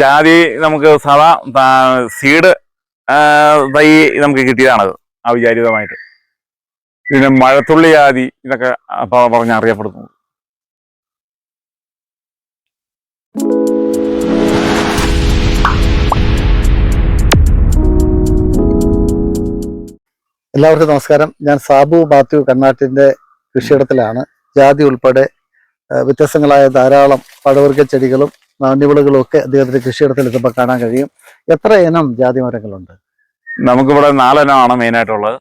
ജാതി നമുക്ക് സാധാ സീഡ് തൈ നമുക്ക് കിട്ടിയതാണത് അവിചാരിതമായിട്ട്. പിന്നെ മഴത്തുള്ളി ജാതി ഇതൊക്കെ പറഞ്ഞ പറഞ്ഞ് അറിയപ്പെടുന്നു എല്ലാവർക്കും നമസ്കാരം. ഞാൻ സാബു മാത്യു കണ്ണാട്ടിന്റെ കൃഷിയിടത്തിലാണ്. ജാതി ഉൾപ്പെടെ വ്യത്യസ്തങ്ങളായ ധാരാളം പഴവർഗ ചെടികളും നാണ്യവിളകളും ഒക്കെ അദ്ദേഹത്തിന്റെ കൃഷിയിടത്തിൽ എത്തുമ്പോൾ കാണാൻ കഴിയും. എത്ര ഇനം ജാതി മരങ്ങളുണ്ട്? നമുക്കിവിടെ നാലെണ്ണമാണ് മെയിൻ ആയിട്ടുള്ളത്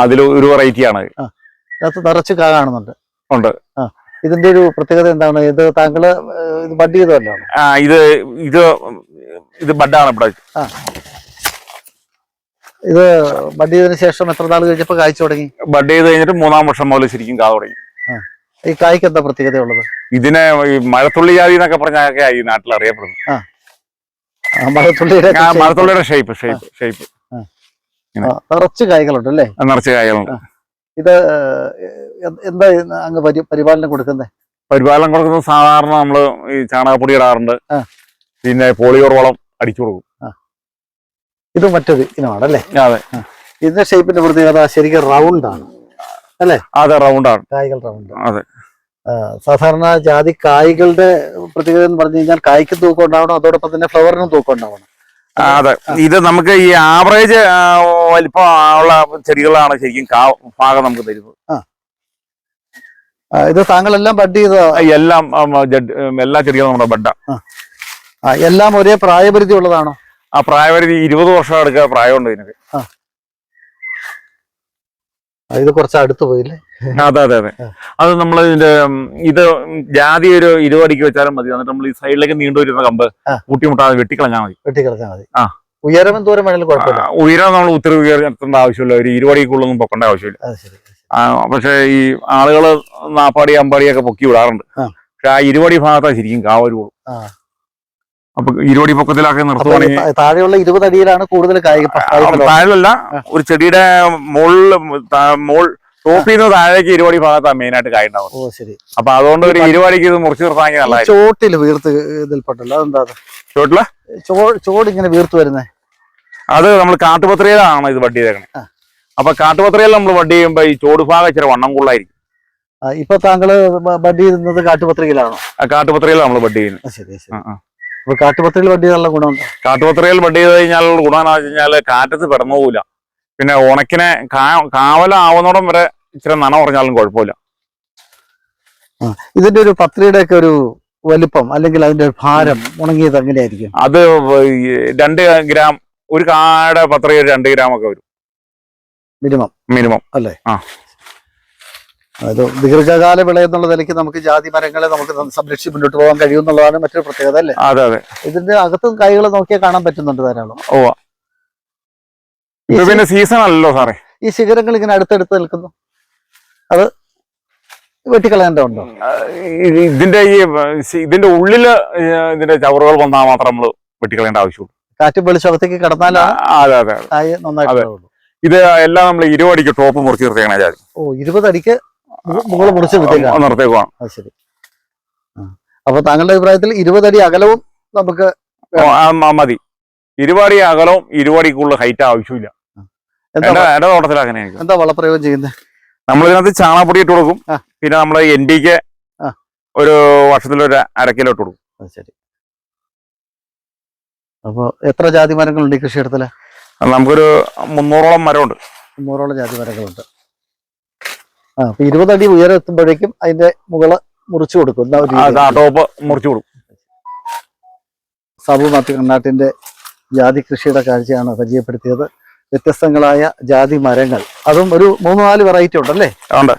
അതിൽ ഒരു വെറൈറ്റിയാണ്. അതിനകത്ത് നിറച്ച് കാ കാണുന്നുണ്ട്. ഉണ്ട്. ഇതിന്റെ ഒരു പ്രത്യേകത എന്താണ്? ഇത് താങ്കൾ ഇത് ബഡ് ചെയ്തല്ലോ ആ, ഇത് ഇത് ഇത് ബഡാണ് ഇവിടെ. ഇത് ബഡ് ചെയ്തതിനു ശേഷം എത്ര നാൾ കഴിഞ്ഞപ്പോൾ കായ്ച്ചു തുടങ്ങി? ബഡ് ചെയ്ത് കഴിഞ്ഞിട്ട് മൂന്നാം വർഷം മുതൽ ശരിക്കും കാ തുടങ്ങി. ഈ കായ്ക്ക് എന്താ പ്രത്യേകത ഉള്ളത് ഇതിനെ ഈ മഴത്തുള്ളി ജാതി എന്നൊക്കെ പറഞ്ഞൊക്കെ ഈ നാട്ടിൽ അറിയപ്പെടുന്നു. ആ, മഴത്തുള്ളിയുടെ ഷേപ്പ് ഷേപ്പ് ഷേപ്പ് നിറച്ച് കായ്കളുണ്ട് അല്ലേ? നിറച്ച് കായ്കളുണ്ട്. ഇത് എന്താ അങ്ങ് പരിപാലനം കൊടുക്കുന്നത് പരിപാലനം കൊടുക്കുന്നത് സാധാരണ നമ്മൾ ഈ ചാണകപ്പൊടി ഇടാറുണ്ട്. പിന്നെ പോളിയോർ വളം അടിച്ചു കൊടുക്കും. ഇത് മറ്റൊരു ഇനമാണല്ലേ? അതെ. ഇതിന്റെ ഷേപ്പിന്റെ പ്രത്യേകത ശരിക്കും റൗണ്ട് ആണ്. അതെ റൗണ്ടാണ്. കായ്കൾ റൗണ്ട്. അതെ. സാധാരണ ജാതി കായ്കളുടെ പ്രത്യേകത എന്ന് പറഞ്ഞു കഴിഞ്ഞാൽ കായ്ക്ക് തൂക്കം ഉണ്ടാവണം അതോടൊപ്പം തന്നെ ഫ്ലവറിനും തൂക്കം ഉണ്ടാവണം. അതെ. ഇത് നമുക്ക് ഈ ആവറേജ് വലിപ്പം ഉള്ള ചെടികളാണ് ശരിക്കും കാ ഭാഗം നമുക്ക് തരുന്നത്. ഇത് താങ്കളെല്ലാം ബഡ് ചെയ്ത എല്ലാം എല്ലാ ചെടികളും നമ്മുടെ ബഡ. എല്ലാം ഒരേ പ്രായപരിധി ഉള്ളതാണോ? ആ പ്രായപരിധി ഇരുപത് വർഷം എടുക്കുക പ്രായമുണ്ട് ഇതിനൊക്കെ. ഇത് കുറച്ച് അടുത്ത് പോയില്ലേ? അതെ അതെ അതെ. അത് നമ്മൾ ഇതിന്റെ ഇത് ജാതി ഒരു ഇരുപടിക്ക് വെച്ചാലും മതി. എന്നിട്ട് നമ്മൾ ഈ സൈഡിലേക്ക് നീണ്ടു വരുന്ന കമ്പ്. കൂട്ടിമുട്ടാതെ വെട്ടിക്കളഞ്ഞാൽ മതി. വെട്ടിക്കളഞ്ഞാൽ മതി. ആ. ഉയരം ദൂരം വേണമെങ്കിലും കുഴപ്പമില്ല. ഉയരം നമ്മൾ ഉത്തരവ് ഉയർത്തേണ്ട ആവശ്യമില്ല. ഒരു ഇരുപടിക്കുള്ളൊന്നും പൊക്കേണ്ട ആവശ്യമില്ല. പക്ഷെ ഈ ആളുകൾ നാപ്പാടി അമ്പാടിയൊക്കെ പൊക്കി വിടാറുണ്ട്. പക്ഷെ ആ ഇരുപടി ഭാഗത്താണ് ശരിക്കും കാവരുള്ളൂ. അപ്പൊ ഇരുപടി പൊക്കത്തിലാക്കി നിർത്തുവാണെങ്കിൽ താഴെയുള്ള ഇരുപത് അടിയിലാണ് കൂടുതൽ കായ്ക. താഴെയല്ല ഒരു ചെടിയുടെ മുകളിൽ മോൾ ടോപ്പിൽ നിന്ന് താഴേക്ക് ഇരുപടി ഭാഗത്താണ് മെയിൻ ആയിട്ട് കായുണ്ടാവും ഓ ശരി. അപ്പൊ അതുകൊണ്ട് ഒരു ഇരുപടിക്ക് ഇത് മുറിച്ച് നിർത്താമെങ്കിൽ നല്ലതായിരിക്കും. ചോട്ടിൽ വീർത്ത് ഇതിൽപ്പെട്ടല്ലോ അതെന്താ അത്? ചോട്ടിൽ? ചോട് ഇങ്ങനെ വീർത്ത് വരുന്നേ? അത് നമ്മൾ കാട്ടുപത്രിയിലാണ് ഇത് വട്ടി ചെയ്തേക്കണേ. അപ്പൊ കാട്ടുപത്രിയിൽ നമ്മൾ വട്ടി ചെയ്യുമ്പോ ഈ ചോട് ഭാഗം ഇച്ചിരി വണ്ണം കൂടുതലായിരിക്കും. ഇപ്പൊ താങ്കൾ വഡ്ഡി ബഡ് ചെയ്യുന്നത് കാട്ടുപത്രികയിലാണോ ആ കാട്ടുപത്രിയിൽ നമ്മൾ വട്ടി ചെയ്യുന്നത്. ശരി ശരി. അപ്പൊ കാട്ടുപത്രിയിൽ ബഡ് ചെയ്താലുള്ള ഗുണമുണ്ട്. കാട്ടുപത്രിയിൽ ബഡ് ചെയ്ത് കഴിഞ്ഞാൽ ഗുണമെന്ന് വെച്ച് കഴിഞ്ഞാൽ കാറ്റത്ത് പെടന്നു പോകില്ല പിന്നെ ഉണക്കിനെ കാവലാവുന്നോടം വരെ ഇച്ചിരി നന കുറഞ്ഞാലും കുഴപ്പമില്ല. ഇതിന്റെ ഒരു പത്രിയുടെ ഒക്കെ ഒരു വലിപ്പം അല്ലെങ്കിൽ അതിന്റെ ഭാരം ഉണങ്ങിയത് എങ്ങനെയായിരിക്കും? അത് രണ്ട് ഗ്രാം ഒരു കാട പത്രയുടെ രണ്ട് ഗ്രാം ഒക്കെ വരും. മിനിമം. മിനിമം. അത് ദീർഘകാല വിള എന്നുള്ള നിലയ്ക്ക് നമുക്ക് ജാതി മരങ്ങളെ നമുക്ക് സംരക്ഷിച്ച് മുന്നോട്ട് പോകാൻ കഴിയും എന്നുള്ളതാണ് മറ്റൊരു പ്രത്യേകത അല്ലേ? അതെ അതെ. ഇതിന്റെ അകത്തും കായ്കൾ നോക്കിയാൽ കാണാൻ പറ്റുന്നുണ്ട് ധാരാളം. ഓ പിന്നെ സീസൺ അല്ലല്ലോ സാറേ. ഈ ശിഖരങ്ങൾ ഇങ്ങനെ അടുത്തടുത്ത് നിൽക്കുന്നു. അത് വെട്ടിക്കളയേണ്ടതുണ്ടോ ഇതിന്റെ ഈ ഇതിന്റെ ഉള്ളിൽ ഇതിന്റെ ചവറുകൾ വന്നാൽ മാത്രം നമ്മൾ വെട്ടിക്കളയേണ്ട ആവശ്യമുള്ളൂ. കാറ്റ് വെളിച്ചകത്തേക്ക് കടന്നാലാണ് നന്നായിട്ട് ഇത് എല്ലാം നമ്മൾ ഇരുപടിക്ക് ടോപ്പ് മുറിച്ച് നിർത്തിയാണ് ഓ ഇരുപത് അടിക്ക് മുകൾ മുറിച്ച് നിർത്തേക്കുവാണ് അത് ശരി. ആ. അപ്പൊ താങ്കളുടെ അഭിപ്രായത്തിൽ ഇരുപതടി അകലവും നമുക്ക് മതി. ഇരുപടി അകലവും ഇരുപടിക്കുള്ള ഹൈറ്റ് ആവശ്യമില്ല. എന്റെ തോട്ടത്തിൽ അങ്ങനെയാണ് എന്താ വളപ്രയോഗം ചെയ്യുന്നത് നമ്മളിതിനകത്ത് ചാണകപ്പൊടി ഇട്ട് കൊടുക്കും. പിന്നെ നമ്മൾ എൻ ഡിക്ക് കെ ഒരു വർഷത്തിലൊരു അര കിലോ ഇട്ട് കൊടുക്കും. ശരി. അപ്പൊ എത്ര ജാതി മരങ്ങളുണ്ട് ഈ കൃഷിയിടത്തിൽ? നമുക്കൊരു മുന്നൂറോളം മരമുണ്ട്. മുന്നൂറോളം ജാതി മരങ്ങളുണ്ട്. അപ്പൊ ഇരുപത് അടി ഉയരം എത്തുമ്പോഴേക്കും അതിന്റെ മുകൾ മുറിച്ചു കൊടുക്കും. ടോപ്പ് മുറിച്ചു കൊടുക്കും. സാബു മാത്യു കണ്ണാട്ടിന്റെ ജാതി കൃഷിയുടെ കാഴ്ചയാണ് പരിചയപ്പെടുത്തിയത് വ്യത്യസ്തങ്ങളായ ജാതി മരങ്ങൾ. അതും ഒരു മൂന്ന് നാല് വെറൈറ്റി ഉണ്ടല്ലേ? ഉണ്ട്.